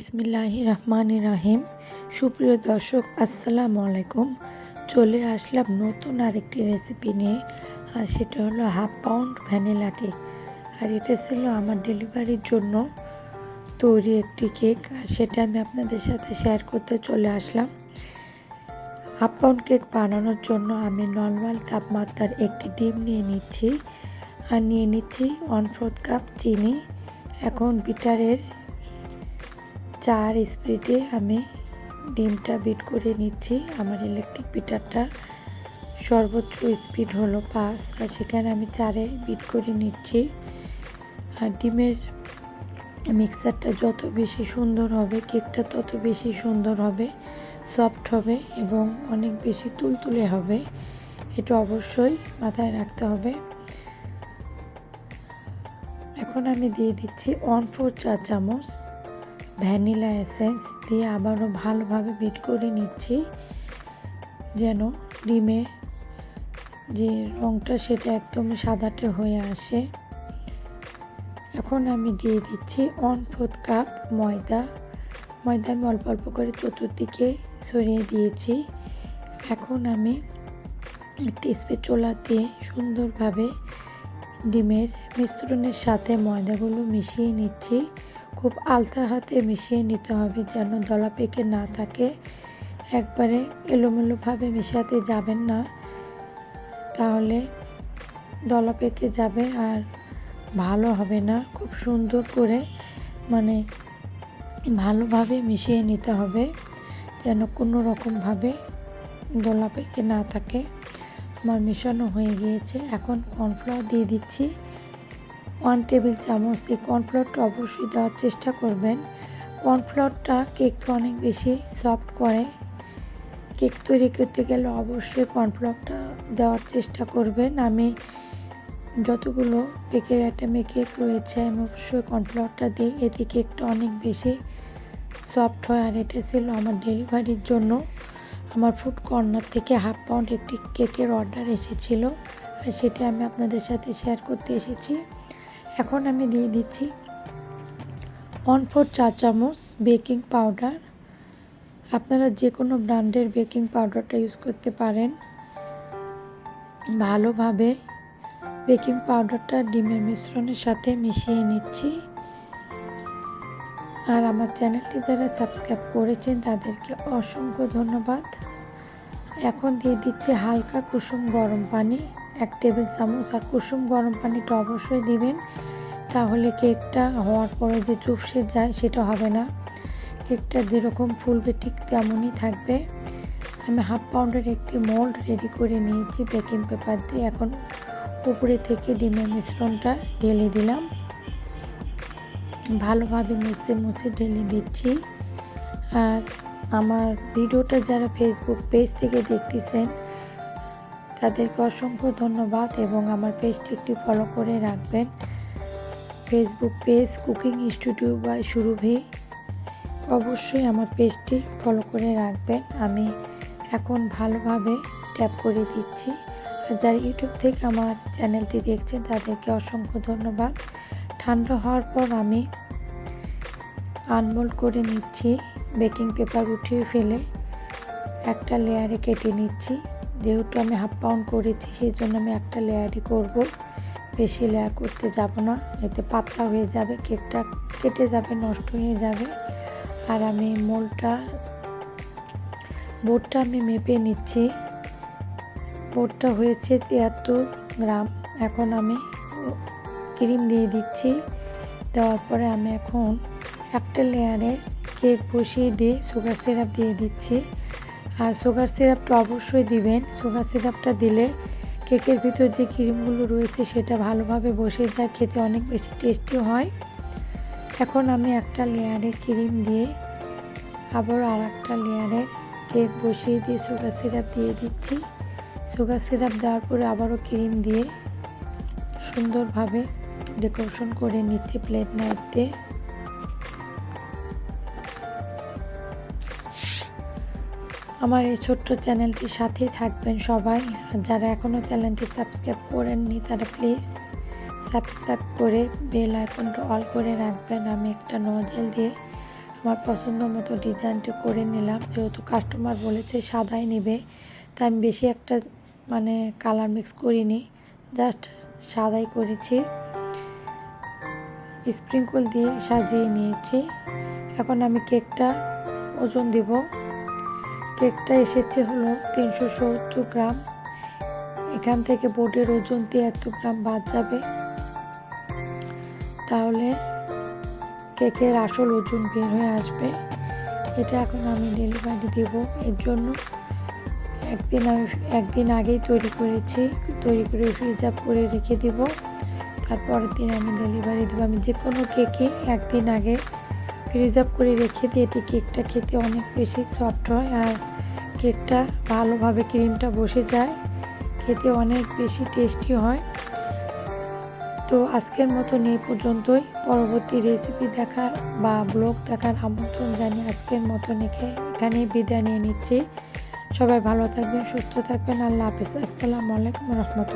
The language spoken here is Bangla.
বিসমিল্লাহ রহমান রাহিম। সুপ্রিয় দর্শক, আসসালামু আলাইকুম। চলে আসলাম নতুন আরেকটি রেসিপি নিয়ে, আর সেটা হলো হাফ পাউন্ড ভ্যানিলা কেক আর এটা ছিল আমার ডেলিভারির জন্য তৈরি একটি কেক আর সেটা আমি আপনাদের সাথে শেয়ার করতে চলে আসলাম। হাফ পাউন্ড কেক বানানোর জন্য আমি নর্মাল তাপমাত্রার একটি ডিম নিয়ে নিচ্ছি। আর নিয়ে নিচ্ছি ওয়ান ফোর্থ কাপ চিনি। এখন বিটারের চার স্পিডে আমি ডিমটা বিট করে নিচ্ছি। আমার ইলেকট্রিক বিটারটা সর্বোচ্চ স্পিড হলো পাঁচ, আর সেখানে আমি চারে বিট করে নিচ্ছি। আর ডিমের মিক্সারটা যত বেশি সুন্দর হবে, কেকটা তত বেশি সুন্দর হবে সফট হবে এবং অনেক বেশি তুলতুলে হবে, এটা অবশ্যই মাথায় রাখতে হবে। এখন আমি দিয়ে দিচ্ছি ওয়ান ফোর চা চামচ ভ্যানিলা এসেন্স দিয়ে আবারও ভালোভাবে বিট করে নিচ্ছি, যেন ডিমের যে রঙটা সেটা একদম সাদাটে হয়ে আসে। এখন আমি দিয়ে দিচ্ছি ওয়ান ফোর্থ কাপ ময়দা। ময়দা আমি অল্প অল্প করে চতুর্দিকে সরিয়ে দিয়েছি। এখন আমি একটি স্পেচোলা দিয়ে সুন্দরভাবে ডিমের মিশ্রণের সাথে ময়দাগুলো মিশিয়ে নিচ্ছি। খুব আলতা হাতে মিশিয়ে নিতে হবে যেন দলা পেকে না থাকে। একবারে এলোমেলোভাবে মেশাতে যাবেন না, তাহলে দলা পেকে যাবে আর ভালো হবে না। খুব সুন্দর করে মানে ভালোভাবে মিশিয়ে নিতে হবে যেন কোনো রকমভাবে দলা পেকে না থাকে। আমার মেশানো হয়ে গিয়েছে। এখন কর্নফ্লাওয়ার দিয়ে দিচ্ছি। ওয়ান টেবিল চামচ এই কর্নফ্লাওয়ারটা অবশ্যই দেওয়ার চেষ্টা করবেন। কর্নফ্লাওয়ারটা কেককে অনেক বেশি সফট করে। কেক তৈরি করতে গেলে অবশ্যই কর্নফ্লাওয়ারটা দেওয়ার চেষ্টা করবেন। আমি যতগুলো কেকের আইটেমে কেক রয়েছে, আমি অবশ্যই কর্নফ্লাওয়ারটা দিই এতে কেকটা অনেক বেশি সফট হয় আর এটা ছিল আমার ডেলিভারির জন্য। আমার ফুড কর্নার থেকে হাফ পাউন্ড একটি কেকের অর্ডার এসেছিল। আর সেটা আমি আপনাদের সাথে শেয়ার করতে এসেছি। এখন আমি দিয়ে দিচ্ছি ওয়ান ফোর চা চামচ বেকিং পাউডার আপনারা যে কোনো ব্র্যান্ডের বেকিং পাউডারটা ইউজ করতে পারেন। ভালোভাবে বেকিং পাউডারটা ডিমের মিশ্রণের সাথে মিশিয়ে নিচ্ছি। আর আমার চ্যানেলটি যারা সাবস্ক্রাইব করেছেন, তাদেরকে অসংখ্য ধন্যবাদ। এখন দিয়ে দিচ্ছি হালকা কুসুম গরম পানি। এক টেবিল চামচ আর কুসুম গরম পানিটা অবশ্যই দিবেন। তাহলে কেকটা হওয়ার পরে যে চুপসে যায় সেটা হবে না। কেকটা যেরকম ফুলবে ঠিক তেমনই থাকবে। আমি হাফ পাউন্ডের একটি মোল্ড রেডি করে নিয়েছি বেকিং পেপার দিয়ে। এখন উপরে থেকে ডিমের মিশ্রণটা ঢেলে দিলাম। ভালোভাবে মুছে মুছে ঢেলে দিচ্ছি। আর আমার ভিডিওটা যারা ফেসবুক পেজ থেকে দেখতেছেন তাদেরকে অসংখ্য ধন্যবাদ এবং আমার পেজটি একটু ফলো করে রাখবেন। Facebook page cooking studio by Surabhi অবশ্যই আমার পেজটি ফলো করে রাখবেন। আমি এখন ভালোভাবে ট্যাপ করে দিচ্ছি। আর যারা ইউটিউব থেকে আমার চ্যানেলটি দেখছেন, তাদেরকে অসংখ্য ধন্যবাদ। ঠান্ডা হওয়ার পর আমি আনমোল্ড করে নিচ্ছি। বেকিং পেপার উঠিয়ে ফেলে একটা লেয়ারে কেটে নিচ্ছি। যেহেতু আমি হাফ পাউন্ড করেছি সেই জন্য আমি একটা লেয়ারই করব। বেশি লেয়ার করতে যাব না, এতে পাতলা হয়ে যাবে, কেকটা কেটে যাবে, নষ্ট হয়ে যাবে। আর আমি মোলটা বোর্ডটা আমি মেপে নিচ্ছি। বোর্ডটা হয়েছে তিয়াত্তর গ্রাম। এখন আমি ক্রিম দিয়ে দিচ্ছি। দেওয়ার পরে আমি এখন একটা লেয়ারে কেক বসিয়ে দিয়ে সুগার সিরাপ দিয়ে দিচ্ছি। আর সুগার সিরাপটা অবশ্যই দিবেন। সুগার সিরাপটা দিলে কেকের ভিতর যে ক্রিমগুলো রয়েছে সেটা ভালোভাবে বসে যায়, খেতে অনেক বেশি টেস্টি হয়। এখন আমি একটা লেয়ারে ক্রিম দিয়ে আবার আর একটা লেয়ারে কেক বসিয়ে দিয়ে সুগার সিরাপ দিয়ে দিচ্ছি। সুগার সিরাপ দেওয়ার পরে আবারও ক্রিম দিয়ে সুন্দরভাবে ডেকোরেশন করে নিচ্ছি প্লেট নাইফ দিয়ে। আমার এই ছোট্ট চ্যানেলটির সাথেই থাকবেন সবাই। যারা এখনও চ্যানেলটি সাবস্ক্রাইব করেননি, তারা প্লিজ সাবস্ক্রাইব করে বেল আইকনটা অল করে রাখবেন। আমি একটা নজেল দিয়ে আমার পছন্দ মতো ডিজাইনটা করে নিলাম। যেহেতু কাস্টমার বলেছে সাদাই নেবে, তাই আমি বেশি একটা মানে কালার মিক্স করিনি, জাস্ট সাদাই করেছি। স্প্রিঙ্কল দিয়ে সাজিয়ে নিয়েছি। এখন আমি কেকটা ওজন দিব। কেকটা এসেছে হলো তিনশো সত্তর গ্রাম। এখান থেকে বোর্ডের ওজন তিয়াত্তর গ্রাম বাদ যাবে। তাহলে কেকের আসল ওজন বের হয়ে আসবে। এটা এখন আমি ডেলিভারি দেব। এর জন্য একদিন আমি, একদিন আগেই তৈরি করেছি। তৈরি করে ফ্রিজ আপ করে রেখে দেব। তারপরের দিন আমি ডেলিভারি দেবো। আমি যে কোনো কেকে একদিন আগে আপ করে রেখে দিই। এটি কেকটা খেতে অনেক বেশি সফট হয় আর কেকটা ভালোভাবে ক্রিমটা বসে যায়। খেতে অনেক বেশি টেস্টি হয়। তো আজকের মতন এই পর্যন্তই। পরবর্তী রেসিপি দেখার বা ব্লগ দেখার আমন্ত্রণ জানিয়ে আজকের মতন এখানে বিদায় নিয়ে নিচ্ছি। সবাই ভালো থাকবেন, সুস্থ থাকবেন। আল্লাহ হাফিজ। আসসালামু আলাইকুম রহমতুল্লাহ।